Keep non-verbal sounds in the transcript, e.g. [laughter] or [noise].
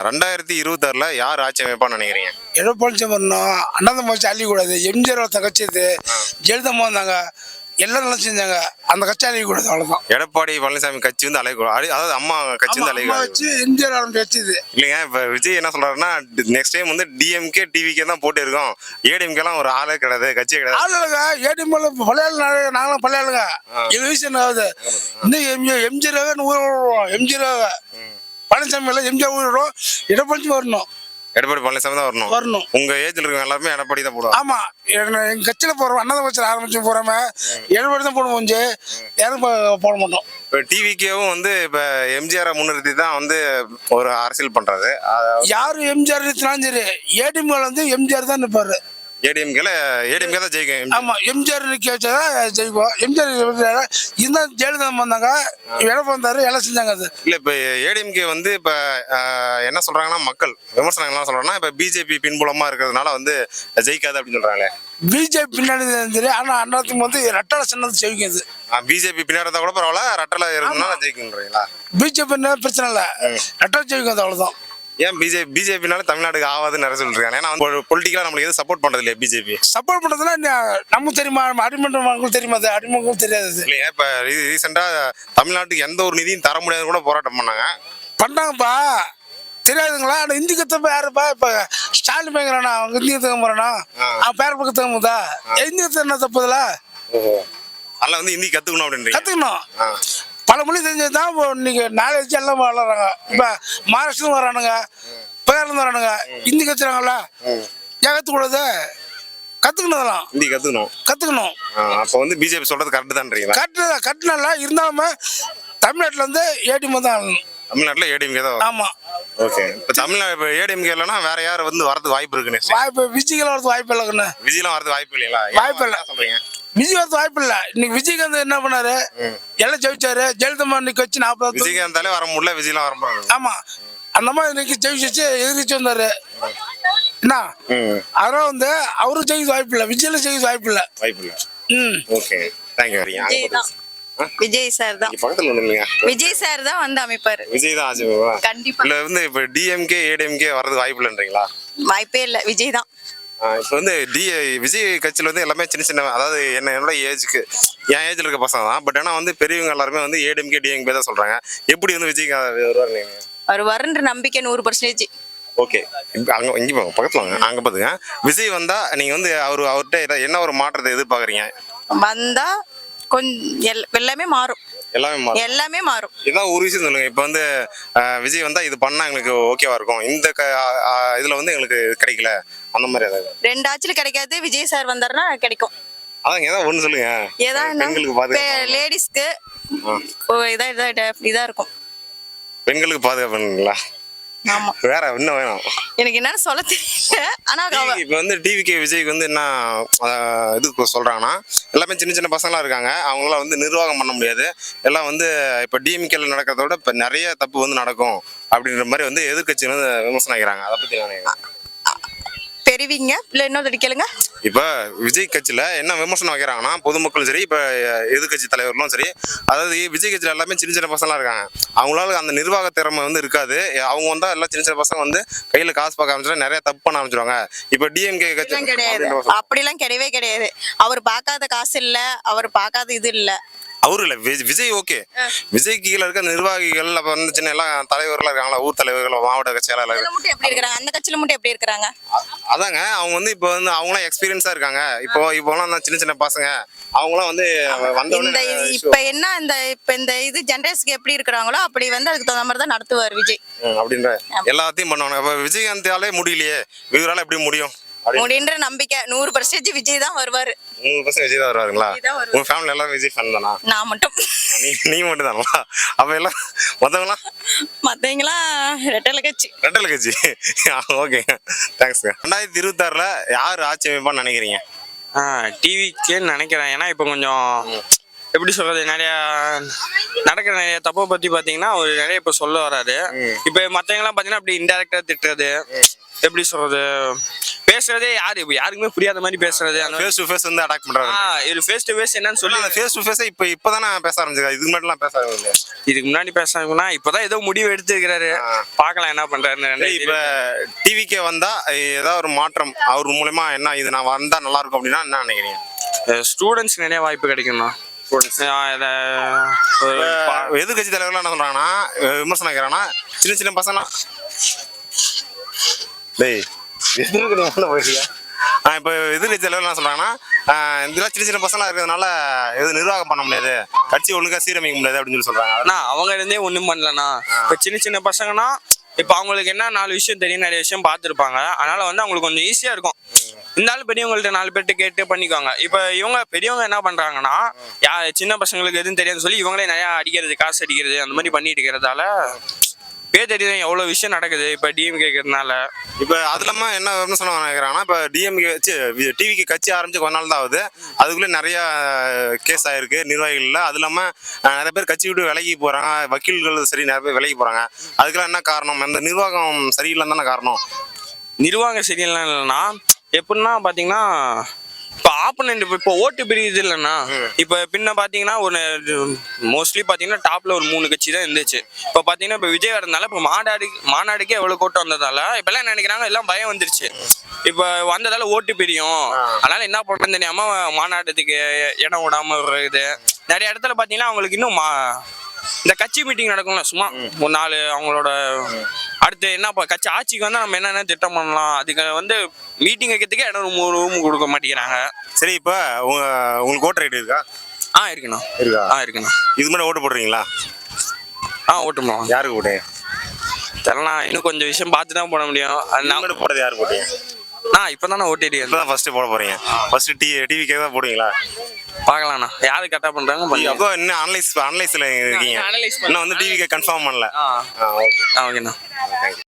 ரெண்டாயிரத்தி இருபத்தாறுல யார் ஆட்சி அமைப்பான்னு நினைக்கிறீங்க? எடப்பாடி பண்ணோம் அண்ணாந்த மாதிரி அழியக்கூடாது எம்ஜிஆர் இது ஜெயலலிதா வந்தாங்க. எல்லாம் நல்லா செஞ்சாங்க. அந்த கட்சி அழியக்கூடாது அவ்வளோதான் எடப்பாடி பழனிசாமி கட்சி வந்து அலைக்கூடாது அதாவது அம்மா கட்சி வந்து அம்மா அலைக்கூடாது வச்சு எம்ஜிஆர் ஆரம்பிச்ச கட்சி இது இல்லைங்க இப்ப விஜய் என்ன சொல்றாருன்னா நெக்ஸ்ட் டைம் வந்து டிஎம்கே டிவிக்கே தான் போட்டு இருக்கோம் ஏடிஎம்கே எல்லாம் ஒரு ஆளே கிடையாது கட்சியே கிடையாது. ஆளுங்க ஏடிஎம்ல பழைய ஆளு, நாங்களும் பழைய ஆளுங்க. வயசு என்ன ஆகுது இன்னும் எம்ஜிஆர் எம்ஜிஆர் எம்ஜிஆர் பழனிசாமி எல்லாம் எம்ஜிஆர் விடுவோம் எடப்பாடி வரணும். எடப்பாடி பழனிசாமி தான் வரணும். வரணும். உங்க ஏஜ்ல இருக்கவங்க எல்லாருமே எடப்பாடி தான் போடுவாங்க. ஆமா. எங்க கட்சியில போறோம் அண்ணாத கட்சியில் ஆரம்பிச்சு போறாம எடப்பாடி தான் போடுவோம் கொஞ்சம் யாரும் போட மாட்டோம். இப்போ டிவிக்கேவும் வந்து இப்போ எம்ஜிஆரை முன்னிறுத்தி தான் வந்து ஒரு அரசியல் பண்றாரு. யாரு எம்ஜிஆர் நிறுத்தினாலும் சரி ஏடிஎம்ல வந்து எம்ஜிஆர் தான் நிற்பாரு ஏடிஎம்கேல ஏடிஎம்கே தான் ஜெயிக்கும் ஆமா எம்ஜிஆர் வச்சாதான் ஜெயிப்போம். எம்ஜிஆர் இருந்தால் ஜெயலலிதா வந்தாங்க. எடப்பாடி வந்தாரு எல்லாம் செஞ்சாங்க அது. இல்ல இப்ப ஏடிஎம்கே வந்து இப்ப என்ன சொல்றாங்கன்னா மக்கள் விமர்சனங்கள் என்ன சொல்றாங்கன்னா இப்ப பிஜேபி பின்புலமா இருக்கிறதுனால வந்து ஜெயிக்காது அப்படின்னு சொல்றாங்களே. பிஜேபி பின்னாடி சரி ஆனா அண்ணாத்துக்கு வந்து ரெட்டலை சின்னது ஜெயிக்கும் அது பிஜேபி பின்னாடி இருந்தா கூட பரவாயில்ல ரெட்டல இருந்தா ஜெயிக்குன்றீங்களா பிஜேபி பிரச்சனை இல்லை. ரெட்டலை ஜெயிக்கும் அது அவ்வளவுதான். ஏன் பிஜேபி பிஜேபினால தமிழ்நாடுக்கு ஆகாதுன்னு நிறைய சொல்லிருக்காங்க. ஏன்னா பொலிட்டிக்கலா நம்மளுக்கு எதுவும் சப்போர்ட் பண்றது இல்லையா பிஜேபி சப்போர்ட் என்ன, நமக்கு தெரியுமா அடிமன்ற மக்களுக்கு தெரியுமா? அது? தெரியாது இல்லையா இப்ப ரீசெண்டா தமிழ்நாட்டுக்கு எந்த ஒரு நிதியும் தர முடியாது கூட போராட்டம் பண்ணாங்க. பண்ணாங்கப்பா. தெரியாதுங்களா? ஆனா இந்தி கத்தப்ப யாருப்பா? இப்ப ஸ்டாலின் பயங்கரானா அவங்க இந்தி கத்துக்க போறானா? அவன் பேர பக்கத்துக்கு போதா இந்தி கத்து என்ன தப்புதுல அதெல்லாம் வந்து ஹிந்தி கத்துக்கணும் அப்படின்றீங்க. கத்துக்கணும். பல மொழி தெரிஞ்சது தான் இப்போ இன்னைக்கு நாலேஜ் எல்லாம் வளர்றாங்க. இப்ப மகாராஷ்டிரம் வரானுங்க பேர்லேருந்து வரானுங்க. ஹிந்தி கத்துறாங்கல்ல? ஏன் கத்துக்கூடாது கத்துக்கணுதெல்லாம் ஹிந்தி கத்துக்கணும். கத்துக்கணும். அப்ப வந்து பிஜேபி சொல்றது கரெக்ட் தான்றீங்களா? கட்டு கட்டினால இருந்தாலும் தமிழ்நாட்டில் வந்து ஏடிஎம் தான் தமிழ்நாட்டுல ஏடிஎம்கே தான் வரும். ஆமா. ஓகே இப்ப தமிழ்நாடு இப்ப ஏடிஎம்கே இல்லைன்னா வேற யார் வந்து வரதுக்கு வாய்ப்பு இருக்கு next? வாய்ப்பு விஜய்கள் வரது வாய்ப்பு இல்லைங்கண்ணு. விஜய்லாம் வரது வாய்ப்பு இல்லைங்களா? வாய்ப்பு இல்ல. சொல்றீங்க? விஜய் வரது வாய்ப்பு இல்லை இன்னைக்கு விஜயகாந்த் என்ன பண்ணாரு? எல்லாம் ஜெயிச்சாரு. ஜெயலலிதா இன்னைக்கு வச்சு நாற்பது விஜயகாந்தாலே வர முடியல விஜய்லாம் வர முடியாது. ஆமா. அந்த மாதிரி இன்னைக்கு ஜெயிச்சு எதிர்த்து வந்தாரு. என்ன? அதனால வந்து அவரும் ஜெயிக்க வாய்ப்பு இல்லை விஜயில ஜெயிக்க வாய்ப்பு இல்லை வாய்ப்பு இல்லை ம் ஓகே தேங்க்யூ விஜய் தான். விஜய் சார் தான். பக்கத்துல வந்துருங்க விஜய் சார் தான் வந்து அமைப்பாரு. விஜய் தான் பாப்பா. கண்டிப்பா. இல்ல வந்து இப்ப டிஎம்கே ஏடிஎம்கே வரது வாய்ப்பு இல்லைன்றீங்களா? வாய்ப்பே இல்ல. விஜய் தான். இப்போ வந்து டி விஜய் கட்சியில் வந்து எல்லாமே சின்ன சின்ன அதாவது என்ன என்னோட ஏஜுக்கு என் ஏஜில் இருக்க பசங்க தான். பட் ஆனால் வந்து பெரியவங்க எல்லாருமே வந்து ஏடிஎம்கே டிஎம்கே தான் சொல்கிறாங்க எப்படி வந்து விஜய் வருவார் நீங்கள் அவர் வருன்ற நம்பிக்கை நூறு பர்சன்டேஜ் ஓகே அங்கே இங்கே போங்க பக்கத்தில் வாங்க. அங்கே பார்த்துங்க விஜய் வந்தால் நீங்கள் வந்து அவர் அவர்கிட்ட என்ன ஒரு மாற்றத்தை எதிர்பார்க்குறீங்க? வந்தா கொஞ்சம் எல்லாமே மாறும். எல்லாமே மாறும். எல்லாமே மாறும். ஏதாவது ஒரு விஷயம் சொல்லுங்க. இப்போ வந்து விஜய் வந்தால் இது பண்ணால் எங்களுக்கு ஓகேவா இருக்கும். இந்த இதில் வந்து எங்களுக்கு கிடைக்கல. அந்த மாதிரி ஏதாவது? ரெண்டு ஆட்சியில் கிடைக்காது. விஜய் சார் வந்தாருன்னா கிடைக்கும். அதாங்க ஏதாவது ஒன்று சொல்லுங்க. ஏதா பெண்களுக்கு பாதுகாப்பு லேடிஸ்க்கு இதா இதா இதா இருக்கும். பெண்களுக்கு பாதுகாப்புங்களா ஆமா வேற என்ன வேணும்? எனக்கு என்னன்னு சொல்ல தெரியல. ஆனா இப்போ வந்து டிவிகே விஜய்க்கு வந்து என்ன இது சொல்றாங்கன்னா எல்லாமே சின்ன சின்ன பசங்களா இருக்காங்க. அவங்களாம் வந்து நிர்வாகம் பண்ண முடியாது. எல்லாம் வந்து இப்போ டிஎம்கேல நடக்கிறத விட இப்போ நிறைய தப்பு வந்து நடக்கும் அப்படின்ற மாதிரி வந்து எதிர்க்கட்சி வந்து விமர்சனம் வைக்கிறாங்க அதை பத்தி பெறுவீங்க இல்ல இன்னொரு கேளுங்க. இப்போ விஜய் கட்சியில என்ன விமர்சனம் வைக்கிறாங்கன்னா பொதுமக்களும் சரி இப்போ எதிர்க்கட்சி தலைவர்களும் சரி அதாவது விஜய் கட்சியில எல்லாமே சின்ன சின்ன பசங்களா இருக்காங்க. அவங்களால அந்த நிர்வாக திறமை வந்து இருக்காது. அவங்க வந்தா எல்லாம் சின்ன சின்ன பசங்க வந்து கையில காசு பார்க்க ஆரம்பிச்சிட்டா நிறைய தப்பு பண்ண ஆரம்பிச்சிருவாங்க. இப்போ டிஎம்கே கட்சி கிடையாது. அப்படிலாம் கிடையவே கிடையாது. அவர் பார்க்காத காசு இல்ல அவர் பார்க்காத இது இல்ல. அவரு இல்ல விஜய் ஓகே. விஜய் கீழ இருக்க நிர்வாகிகள் அப்ப வந்து சின்ன எல்லாம் தலைவர்கள் இருக்காங்களா ஊர் தலைவர்கள் மாவட்ட செயலாளர் எப்படி இருக்கிறாங்க? அந்த கட்சியில மட்டும் எப்படி இருக்கிறாங்க? அதாங்க அவங்க வந்து இப்போ வந்து அவங்களாம் எக்ஸ்பீரியன்ஸா இருக்காங்க. இப்போ இப்போலாம் சின்ன சின்ன பசங்க அவங்களாம் வந்து வந்தோடனே இப்ப என்ன இந்த இப்ப இந்த இது ஜென்ரேஷனுக்கு எப்படி இருக்கிறாங்களோ அப்படி வந்து அதுக்கு தகுந்த மாதிரி தான் நடத்துவார் விஜய். அப்படின்ற எல்லாத்தையும் பண்ணுவாங்க இப்போ விஜயகாந்தாலே முடியலையே. இவரால எப்படி முடியும்? முடின்ற நம்பிக்கை. நூறு பர்சன்டேஜ் விஜய் தான் வருவாரு. நூறு பர்சன்ட் விஜய் தான் வருவாருங்களா. உங்க ஃபேமிலி எல்லாரும் விஜய் ஃபேன் தானா? நான் மட்டும். நீ நீ மட்டும் தானா அப்ப எல்லாம் மத்தவங்களாம் மத்தவங்களாம் ரெட்டலை கட்சி ரெட்டல் கட்சி ஓகே தேங்க்ஸ்ங்க ரெண்டாயிரத்தி இருபத்தாறுல யார் ஆட்சி அமைப்பான்னு நினைக்கிறீங்க? ஆ டிவிக்கேன்னு நினைக்கிறேன். ஏன்னா இப்போ கொஞ்சம் எப்படி சொல்றது நிறைய நடக்கிற நிறைய தப்பை பத்தி பாத்தீங்கன்னா அவர் நிறைய இப்போ சொல்ல வராரு. இப்போ மற்றவங்கலாம் பார்த்தீங்கன்னா அப்படி இன்டெரக்டா திட்டுறது எப்படி சொல்றது பேசுறதே யாரு? இப்போ யாருக்குமே புரியாத மாதிரி பேசுறது ஃபேஸ் டு ஃபேஸ் வந்து அட்டாக் பண்றாரு. ஆ, இது ஃபேஸ் டு ஃபேஸ் என்னன்னு சொல்லி ஃபேஸ் டு ஃபேஸை இப்போ இப்போதானே பேச ஆரம்பிச்சிருக்காரு. இதுக்கு முன்னாடிலாம் பேச ஆரம்பிக்கல இதுக்கு முன்னாடி பேசுறாங்கன்னா இப்பதான் ஏதோ முடிவு எடுத்துக்கிறாரு பார்க்கலாம் என்ன பண்றாருன்னு இப்போ டிவிக்கே வந்தா ஏதாவது ஒரு மாற்றம் அவர் மூலயமா என்ன இது நான் வந்தா நல்லா இருக்கும் அப்படின்னா என்ன நினைக்கிறீங்க? ஸ்டூடெண்ட்ஸ் நிறைய வாய்ப்பு கிடைக்கும்ண்ணா. எதிர்கட்சி தலைவர்கள் என்ன சொல்றாங்கன்னா விமர்சனம் சின்ன சின்ன பசங்க டேய் [laughs] எதிர்க்கு போயிட்டியா ஆ இப்போ எதிர்கட்சி தலைவர் என்ன சொல்றாங்கன்னா இதெல்லாம் சின்ன சின்ன பசங்களா இருக்கிறதுனால எதுவும் நிர்வாகம் பண்ண முடியாது. கட்சி ஒழுங்கா சீரமைக்க முடியாது அப்படின்னு சொல்லி சொல்றாங்க. அண்ணா அவங்க இருந்தே ஒண்ணும் பண்ணலண்ணா. இப்ப சின்ன சின்ன பசங்கன்னா இப்ப அவங்களுக்கு என்ன நாலு விஷயம் தெரியும் நிறைய விஷயம் பார்த்துருப்பாங்க. அதனால வந்து அவங்களுக்கு கொஞ்சம் ஈஸியா இருக்கும். இருந்தாலும் பெரியவங்கள்ட்ட நாலு பேர்ட்ட கேட்டு பண்ணிக்குவாங்க இப்ப இவங்க பெரியவங்க என்ன பண்றாங்கன்னா யா சின்ன பசங்களுக்கு எதுவும் தெரியாதுன்னு சொல்லி இவங்களே நிறைய அடிக்கிறது காசு அடிக்கிறது அந்த மாதிரி பண்ணிட்டு இருக்கிறதால பேர் தெரியும் எவ்வளவு விஷயம் நடக்குது? இப்ப டிஎம் கேட்கறதுனால இப்போ அது இல்லாம என்ன விமர்சனம் நினைக்கிறாங்கன்னா இப்போ டிஎம்கே டிவிக்கு கட்சி ஆரம்பிச்சு கொஞ்ச நாள் தான் ஆகுது. அதுக்குள்ளே நிறைய கேஸ் ஆயிருக்கு நிர்வாகிகள்ல அது இல்லாம அஹ், நிறைய பேர் கட்சி விட்டு விலகி போறாங்க. வக்கீல்கள் சரி நிறைய பேர் விலகி போறாங்க. அதுக்கெல்லாம் என்ன காரணம்? அந்த நிர்வாகம் சரியில்லைன்னு தானே காரணம்? நிர்வாகம் சரியில்லை இல்லைன்னா எப்படின்னா பாத்தீங்கன்னா இப்போ ஆப்போனண்ட் இப்போ இப்போ ஓட்டு பிரியுது இல்லைன்னா இப்போ பின்ன பார்த்தீங்கன்னா ஒரு மோஸ்ட்லி பார்த்தீங்கன்னா டாப்ல ஒரு மூணு கட்சி தான் இருந்துச்சு. இப்போ பார்த்தீங்கன்னா இப்போ விஜய் வரதுனால இப்போ மாநாடு மாநாடுக்கே எவ்வளோ கூட்டம் வந்ததால இப்போல்லாம் நினைக்கிறாங்க? எல்லாம் பயம் வந்துருச்சு. இப்போ வந்ததால ஓட்டு பிரியும். அதனால என்ன பண்ணுறதுன்னு தெரியாம மாநாட்டத்துக்கு இடம் விடாம இருக்குது நிறைய இடத்துல பார்த்தீங்கன்னா அவங்களுக்கு இன்னும் மா இந்த கட்சி மீட்டிங் நடக்கும்ல சும்மா ஒரு நாலு அவங்களோட அடுத்து என்ன கட்சி ஆட்சிக்கு வந்து நம்ம என்னென்ன திட்டம் பண்ணலாம்? அதுக்கு வந்து மீட்டிங் வைக்கிறதுக்கே இடம் ரூம் ரூம் கொடுக்க மாட்டேங்கிறாங்க. சரி இப்போ உங்க உங்களுக்கு ஓட்டர் ஐடி இருக்கா? ஆ இருக்குண்ணா. இருக்கா? ஆ இருக்குண்ணா. இது மாதிரி ஓட்டு போடுறீங்களா ஆ ஓட்டுமா யாருக்கு போட்டு தெரியலண்ணா இன்னும் கொஞ்சம் விஷயம் பார்த்து தான் போட முடியும். அது நான் போடுறது யாருக்கு போட்டீங்க? நான் இப்போ தானே ஓட்டிட்டு இப்போ தான் ஃபர்ஸ்ட் போட போறீங்க. ஃபர்ஸ்ட் டி டிவிக்கே தான் போடுவீங்களா? பார்க்கலாண்ணா யாரு கரெக்டாக பண்ணுறாங்க பண்ணி அப்போ இன்னும் அனலைஸ் அனலைஸ்ல இருக்கீங்க? இன்னும் வந்து டிவிக்கு கன்ஃபார்ம் பண்ணல. ஆ. ஓகேண்ணா.